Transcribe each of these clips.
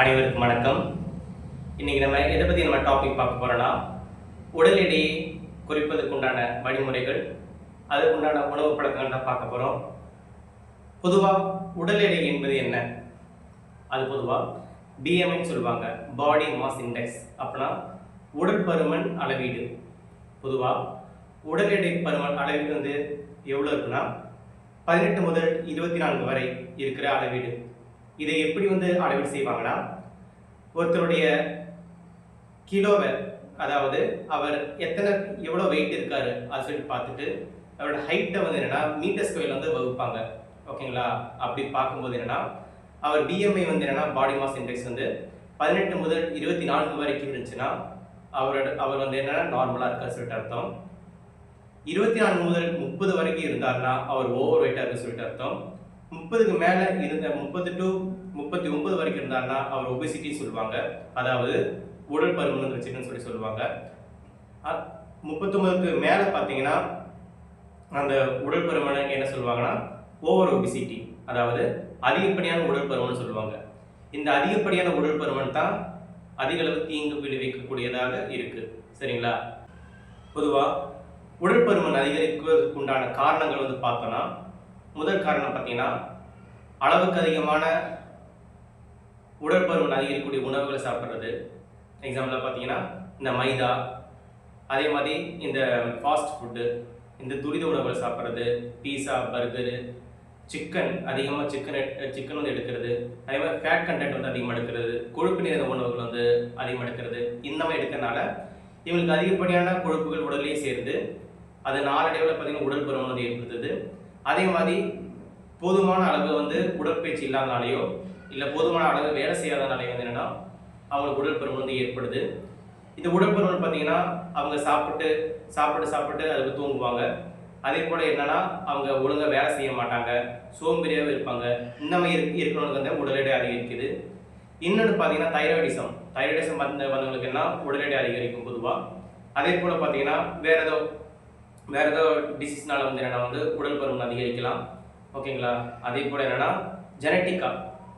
அனைவருக்கும் வணக்கம். இன்னைக்கு நம்ம எதை பற்றி நம்ம டாபிக் பார்க்க போகிறோன்னா உடல் எடையை குறைப்பதற்குண்டான வழிமுறைகள் அதுக்குண்டான உணவு பழக்கங்கள் தான் பார்க்க போகிறோம் பொதுவாக உடல் எடை என்பது என்ன? அது பொதுவாக பிஎம்ஐன்னு சொல்லுவாங்க பாடி மாஸ் இண்டெக்ஸ் அப்படின்னா உடல் பருமன் அளவீடு. பொதுவாக உடல் எடை பருமன் அளவீடு வந்து எவ்வளோ இருக்குன்னா பதினெட்டு முதல் இருபத்தி நான்கு வரை இருக்கிற அளவீடு. இதை எப்படி வந்து அளவீடு செய்வாங்கன்னா ஒருத்தருடைய கிலோவை அதாவது அவர் எத்தனை எவ்வளோ வெயிட் இருக்காரு அது சொல்லி பார்த்துட்டு அவரோட ஹைட்டை வந்து என்னென்னா மீட்டர் ஸ்கொயர் வந்து வகுப்பாங்க. ஓகேங்களா? அப்படி பார்க்கும்போது என்னென்னா அவர் பிஎம்ஐ வந்து என்னென்னா பாடி மாஸ் இண்டெக்ஸ் வந்து பதினெட்டு முதல் இருபத்தி நான்கு வரைக்கும் இருந்துச்சுன்னா அவரோட அவர் வந்து என்னன்னா நார்மலாக இருக்கார் சொல்லிட்டு அர்த்தம். இருபத்தி நான்கு முதல் முப்பது வரைக்கும் இருந்தாருன்னா அவர் ஓவர் வெயிட்டாக இருக்கு சொல்லிட்டு அர்த்தம். முப்பதுக்கு மேலே இருந்த முப்பது டு முப்பத்தி ஒன்பது வரைக்கும் இருந்தாருன்னா அவர் ஒபேசிட்டின்னு சொல்லுவாங்க. அதாவது உடல் பருமன் வந்துருச்சுன்னு சொல்லி சொல்லுவாங்க. அ- முப்பத்தொன்பதுக்கு மேலே பார்த்தீங்கன்னா அந்த உடல் பருமனை என்ன சொல்லுவாங்கன்னா? ஓவர் ஒபிசிட்டி அதாவது அதிகப்படியான உடல் பருமன் சொல்லுவாங்க. இந்த அதிகப்படியான உடல் பருமன் தான் அதிக அளவு தீங்கு விளைவிக்கக்கூடியதாக இருக்கு. சரிங்களா? பொதுவாக உடல் பருமன் அதிகரிக்கிறதுக்கு உண்டான காரணங்கள் வந்து பார்த்தோன்னா முதல் காரணம் பார்த்தீங்கன்னா அளவுக்கு அதிகமான உடற்பருமன் அதிகரிக்கக்கூடிய உணவுகளை சாப்பிட்றது. எக்ஸாம்பிளாக பார்த்தீங்கன்னா இந்த மைதா அதே மாதிரி இந்த ஃபாஸ்ட் ஃபுட்டு இந்த துரித உணவுகளை சாப்பிட்றது பீஸா பர்கரு சிக்கன் அதிகமாக சிக்கன் சிக்கன் வந்து எடுக்கிறது. அதே மாதிரி ஃபேட் கண்டென்ட் வந்து அதிகமாக எடுக்கிறது. கொழுப்பு நிறைந்த உணவுகள் வந்து அதிகமாக எடுக்கிறது. இந்த மாதிரி எடுக்கிறதுனால இவங்களுக்கு அதிகப்படியான கொழுப்புகள் உடலே சேர்ந்து அது நாளடைவில் பார்த்தீங்கன்னா உடல் வந்து ஏற்படுத்துது. அதே மாதிரி போதுமான அளவு வந்து உடற்பயிற்சி இல்லாதனாலேயோ இல்லை போதுமான அளவு வேலை செய்யாதனாலேயோ வந்து என்னென்னா அவங்களுக்கு உடல் வந்து ஏற்படுது. இந்த உடல் பார்த்தீங்கன்னா அவங்க சாப்பிட்டு சாப்பிட்டு சாப்பிட்டு அதுக்கு தூங்குவாங்க. அதே போல் என்னென்னா அவங்க ஒழுங்காக வேலை செய்ய மாட்டாங்க. சோம்பேறியாகவே இருப்பாங்க. இந்த மாதிரி இருக்கிறவங்களுக்கு வந்து உடல் எடை அதிகரிக்குது. இன்னொன்று பார்த்தீங்கன்னா தைராய்டிசம். தைராய்டிசம் வந்த வந்தவங்களுக்கு என்ன உடல் எடை அதிகரிக்கும் பொதுவாக அதே போல் பார்த்தீங்கன்னா வேறு ஏதோ வேறு ஏதோ டிசீஸ்னால் வந்து என்னென்னா வந்து உடல் பருமன் அதிகரிக்கலாம். ஓகேங்களா? அதே போல் என்னன்னா ஜெனட்டிக்காக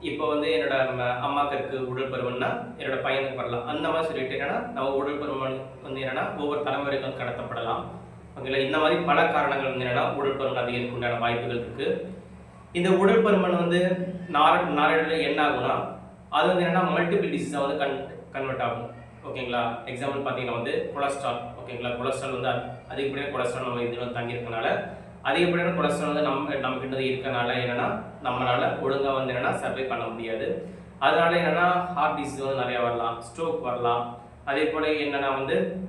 இப்போ வந்து என்னோட நம்ம அம்மாக்கருக்கு உடல் பருமன்னா என்னோட பையனுக்கு வரலாம். அந்த மாதிரி சொல்லிட்டு என்னென்னா நம்ம உடல் பருமன் வந்து என்னன்னா ஒவ்வொரு தலைமுறைக்கு வந்து கடத்தப்படலாம். ஓகேங்களா? இந்த மாதிரி பல காரணங்கள் வந்து என்னென்னா உடல் பருமன் அதிகரிக்க உண்டான வாய்ப்புகள் இருக்கு. இந்த உடல் பருமன் வந்து நார நாளடைவில் என்ன ஆகும்னா அது வந்து என்னென்னா மல்டிபிள் டிசீஸாக வந்து கன் கன்வெர்ட் ஆகும். ஓகேங்களா? எக்ஸாம்பிள் பார்த்தீங்கன்னா வந்து கொலஸ்ட்ரால் ஓகேங்களா? கொலஸ்ட்ரால் வந்து அ- அதிகப்படியான கொலஸ்ட்ரால் நம்ம இதில் வந்து தங்கியிருக்கனால அதிகப்படியான கொலஸ்ட்ரால் வந்து நம்ம நம்ம இருக்கனால என்னன்னா நம்மளால் ஒழுங்காக வந்து என்னென்னா சர்வை பண்ண முடியாது. அதனால என்னென்னா ஹார்ட் டிசீஸ் வந்து நிறையா வரலாம் ஸ்ட்ரோக் வரலாம். அதே போல் என்னென்னா வந்து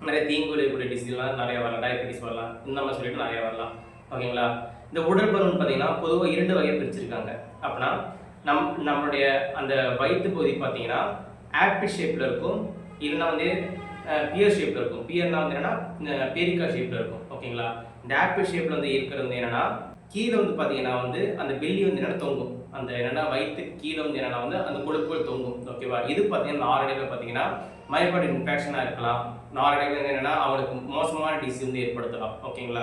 நிறைய தீங்கு விளையக்கூடிய டிசீஸ்லாம் நிறையா வரலாம் டயபெட்டிஸ் வரலாம் இந்த மாதிரி சொல்லிட்டு நிறையா வரலாம். ஓகேங்களா? இந்த உடல் பார்த்தீங்கன்னா பொதுவாக இரண்டு வகையை பிரிச்சிருக்காங்க. அப்படின்னா நம் நம்மளுடைய அந்த வயிற்று பகுதி பார்த்தீங்கன்னா ஆப்பிள் ஷேப்பில் இருக்கும். இல்லைன்னா வந்து பியர் ஷேப்பில் இருக்கும். பியர்னா வந்து என்னன்னா பேரிக்கா ஷேப்பில் இருக்கும். ஓகேங்களா இந்த ஆப்பிள் ஷேப்பில் வந்து இருக்கிறது வந்து என்னென்னா கீழே வந்து பார்த்தீங்கன்னா வந்து அந்த பெல்லி வந்து என்னென்னா தொங்கும். அந்த என்னென்னா வயிற்றுக்கு கீழே வந்து என்னென்னா வந்து அந்த கொழுப்புகள் தொங்கும். ஓகேவா இது பார்த்தீங்கன்னா நாரடைவில் பார்த்தீங்கன்னா மயப்பாடு இன்ஃபெக்ஷனாக இருக்கலாம். நாரடைவில் வந்து என்னென்னா அவளுக்கு மோசமான டிசீஸ் வந்து ஏற்படுத்தலாம். ஓகேங்களா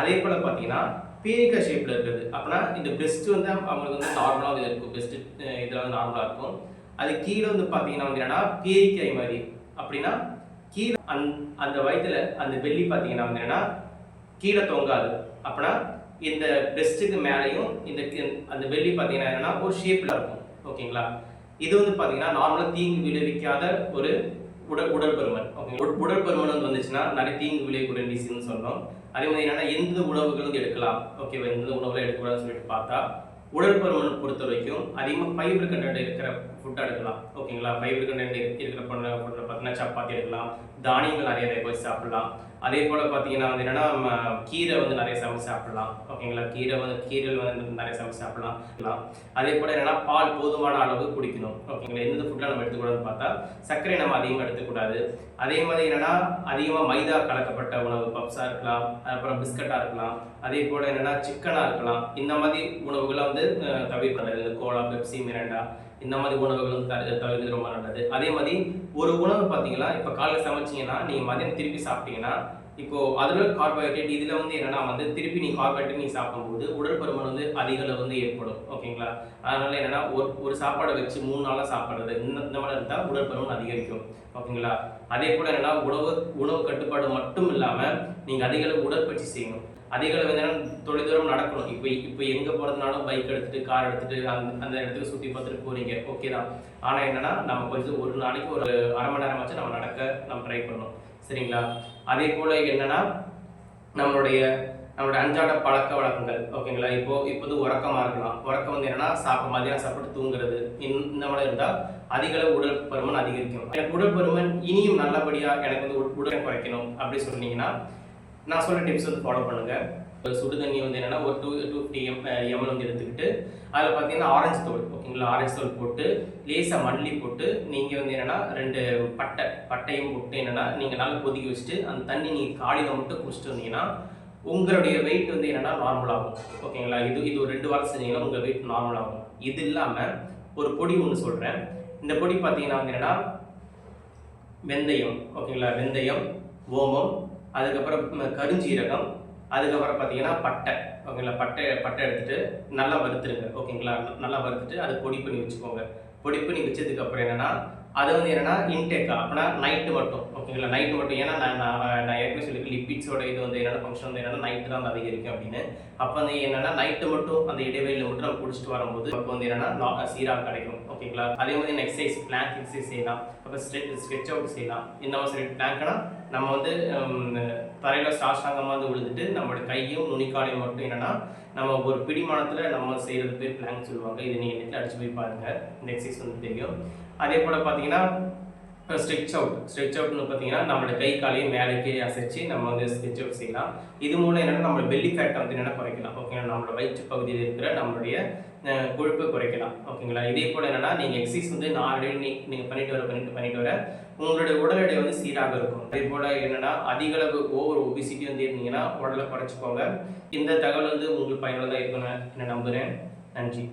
அதே போல் பார்த்தீங்கன்னா பீரிக்கா ஷேப்பில் இருக்குது அப்படின்னா இந்த பெஸ்ட் வந்து அவங்களுக்கு வந்து நார்மலாக இருக்கும். பெஸ்ட்டு இதெல்லாம் வந்து நார்மலாக இருக்கும். அது கீழே வந்து பார்த்தீங்கன்னா வந்து என்னன்னா பேரிக்காய் மாதிரி. அப்படின்னா கீழே அந் அந்த வயிற்றுல அந்த வெள்ளி பார்த்தீங்கன்னா வந்து என்னன்னா கீழே தொங்காது. அப்படின்னா இந்த பெஸ்ட்டுக்கு மேலேயும் இந்த அந்த வெள்ளி பார்த்தீங்கன்னா என்னன்னா ஒரு ஷேப்பில் இருக்கும். ஓகேங்களா? இது வந்து பார்த்தீங்கன்னா நார்மலாக தீங்கு விளைவிக்காத ஒரு உடல் உடல் பருமன். ஓகே உட- உடல் பருமன் வந்து வந்துச்சுன்னா நிறைய தீங்கு விளைவிக்கூடிய டிசீஸ்னு சொல்லணும் அதே மாதிரி என்னன்னா எந்த உணவுகள் வந்து எடுக்கலாம். ஓகேவா? எந்த உணவுகள் எடுக்கக்கூடாதுன்னு சொல்லிட்டு பார்த்தா உடல் பருமன் பொறுத்த வரைக்கும் அதிகமாக ஃபைபர் கண்டென்ட் இருக்கிற ஃபுட் எடுக்கலாம். ஓகேங்களா ஃபைபர் கண்டென்ட் இருக்கிற பண்ண ஃபுட்டில் பார்த்தீங்கன்னா சப்பாத்தி எடுக்கலாம். தானியங்கள் நிறைய வேக சாப்பிடலாம். அதே போல் பார்த்தீங்கன்னா வந்து என்னன்னா நம்ம கீரை வந்து நிறைய சமைச்சு சாப்பிடலாம். ஓகேங்களா கீரை வந்து கீரைகள் வந்து நிறைய சமைச்சு சாப்பிடலாம். அதே போல் என்னென்னா பால் போதுமான அளவு குடிக்கணும். ஓகேங்களா எந்த ஃபுட்டில் நம்ம எடுத்துக்கூடாதுன்னு பார்த்தா சர்க்கரை நம்ம அதிகமாக எடுத்துக்கூடாது. அதே மாதிரி என்னென்னா அதிகமாக மைதா கலக்கப்பட்ட உணவு பப்ஸாக இருக்கலாம். அப்புறம் பிஸ்கட்டாக இருக்கலாம். அதே போல் என்னன்னா சிக்கனாக இருக்கலாம். இந்த மாதிரி உணவுகளை வந்து அஹ், தவிர்க்கிறது கோலா பெப்சி மிரண்டா. இந்த மாதிரி உணவுகள் வந்து தவிர தவிர்க்கிறது ரொம்ப நல்லது. அதே மாதிரி ஒரு உணவு பார்த்தீங்கன்னா இப்போ காலைல சமைச்சீங்கன்னா நீங்கள் மதியம் திருப்பி சாப்பிட்டீங்கன்னா இப்போ அதில் கார்போஹைட்ரேட் இதில் வந்து என்னன்னா வந்து திருப்பி நீ கார்போஹைட்ரேட் நீ சாப்பிடும்போது உடற்பருமன் வந்து அதிக அளவு வந்து ஏற்படும். ஓகேங்களா? அதனால என்னன்னா ஒரு ஒரு சாப்பாடை வச்சு மூணு நாளாக சாப்பிட்றது இந்த இந்த மாதிரி இருந்தால் உடற்பருமன் அதிகரிக்கும். ஓகேங்களா? அதே போல் என்னன்னா உணவு உணவு கட்டுப்பாடு மட்டும் இல்லாமல் நீங்கள் அதிக அளவு உடற்பயிற்சி செய்யணும். அதிக அளவு என்னன்னா தொலைதூரம் நடக்கணும். இப்போ இப்போ எங்கே போகிறதுனாலும் பைக் எடுத்துகிட்டு கார் எடுத்துட்டு அந்த அந்த இடத்துக்கு சுற்றி பார்த்துட்டு போகிறீங்க ஓகே தான். ஆனால் என்னென்னா நம்ம கொஞ்சம் ஒரு நாளைக்கு ஒரு அரை மணி நேரமாச்சும் நம்ம நடக்க நம்ம ட்ரை பண்ணணும் சரிங்களா? அதே போல் என்னன்னா நம்மளுடைய நம்மளுடைய அன்றாட பழக்க வழக்கங்கள். ஓகேங்களா இப்போ இப்போ வந்து உறக்கமாக இருக்கலாம். உறக்கம் வந்து என்னன்னா சாப்பிட மதியானம் சாப்பிட்டு தூங்குறது. இந்த மாதிரி இருந்தால் அதிக அளவு உடல் பருமன் அதிகரிக்கும். எனக்கு உடல் பருமன் இனியும் நல்லபடியாக எனக்கு வந்து உடலை குறைக்கணும் அப்படி சொன்னீங்கன்னா நான் சொன்ன டிப்ஸ் வந்து ஃபாலோ பண்ணுங்கள் ஒரு சுடு தண்ணி வந்து என்னன்னா ஒரு two two fifty m ml வந்து எடுத்துக்கிட்டு அதில் பார்த்தீங்கன்னா ஆரஞ்சு தோல் ஓகேங்களா ஆரஞ்சு தோல் போட்டு லேசாக மல்லி போட்டு நீங்கள் வந்து என்னன்னா ரெண்டு பட்டை பட்டையும் போட்டு என்னன்னா நீங்கள் நல்லா கொதிக்க வச்சுட்டு அந்த தண்ணி நீங்கள் காலையில் மட்டும் குடிச்சிட்டு வந்தீங்கன்னா உங்களுடைய வெயிட் வந்து என்னென்னா நார்மல் ஆகும். ஓகேங்களா இது இது ஒரு ரெண்டு வாரம் செஞ்சீங்கன்னா உங்கள் வெயிட் நார்மல் ஆகும். இது இல்லாமல் ஒரு பொடி ஒன்று சொல்கிறேன் இந்த பொடி பார்த்தீங்கன்னா வந்து என்னன்னா வெந்தயம் ஓகேங்களா வெந்தயம் ஓமம் அதுக்கப்புறம் கருஞ்சீரகம் அதுக்கப்புறம் பார்த்தீங்கன்னா பட்டை. ஓகேங்களா? பட்டை பட்டை எடுத்துகிட்டு நல்லா வறுத்துருங்க. ஓகேங்களா? நல்லா வறுத்துட்டு அதை பொடி பண்ணி வச்சுக்கோங்க. பொடி பண்ணி வச்சதுக்கப்புறம் என்னென்னா அது வந்து என்னன்னா இன்டேக்கா அப்படின்னா நைட்டு மட்டும் ஓகேங்களா நைட்டு மட்டும். ஏன்னா நான் நான் ஏற்கனவே சொல்லி லிப்பிட்ஸோட இது வந்து என்னென்ன ஃபங்க்ஷன் வந்து என்னன்னா நைட்டு தான் அதிகரிக்கும் அப்படின்னு. அப்போ வந்து என்னென்னா நைட்டு மட்டும் அந்த இடைவெளியில் மட்டும் நம்ம குடிச்சிட்டு வரும்போது அப்போ வந்து என்னென்னா சீராக கிடைக்கும் ஓகேங்களா அதே மாதிரி எக்ஸசைஸ் பிளாங்க் எக்ஸசைஸ் செய்யலாம். அப்போ ஸ்ட்ரெச் ஸ்ட்ரெச் அவுட் செய்யலாம். இந்த மாதிரி பிளாங்க்னா நம்ம வந்து தரையில் சாஷ்டாங்கமாக வந்து விழுந்துட்டு நம்மளோட கையும் நுனிக்காலையும் மட்டும் என்னென்னா நம்ம ஒரு பிடிமானத்தில் நம்ம செய்கிறது பேர் பிளாங்க் சொல்லுவாங்க. இது நீங்கள் நெட்டில் அடிச்சு போய் பாருங்க. இந்த எக்ஸசைஸ் வந்து தெரியும். அதே போல் பார்த்தீங்கன்னா ஸ்ட்ரெச் அவுட் ஸ்ட்ரெச் அவுட்னு பார்த்தீங்கன்னா நம்மளோட கை காலையும் மேலேக்கே அசைச்சு நம்ம வந்து ஸ்ட்ரெச் அவுட் செய்யலாம். இது மூலம் என்னன்னா நம்மளோட பெல்லி ஃபேட்டை வந்து என்னென்ன குறைக்கலாம். ஓகேங்களா நம்மளோட வயிற்று பகுதியில் இருக்கிற நம்மளுடைய கொழுப்பை குறைக்கலாம். ஓகேங்களா இதே போல் என்னென்னா நீங்கள் எக்ஸசைஸ் வந்து நாலு நீங்கள் பண்ணிட்டு வர பண்ணிட்டு பண்ணிட்டு வர உங்களுடைய உடல் எடை வந்து சீராக இருக்கும். அதே போல் என்னன்னா அதிக அளவு ஓவர் ஒபிசிட்டி வந்து இருந்தீங்கன்னா உடலை குறைச்சிக்கோங்க. இந்த தகவல் வந்து உங்களுக்கு பயனுள்ளதாக இருக்குன்னு நான் நம்புகிறேன் நன்றி.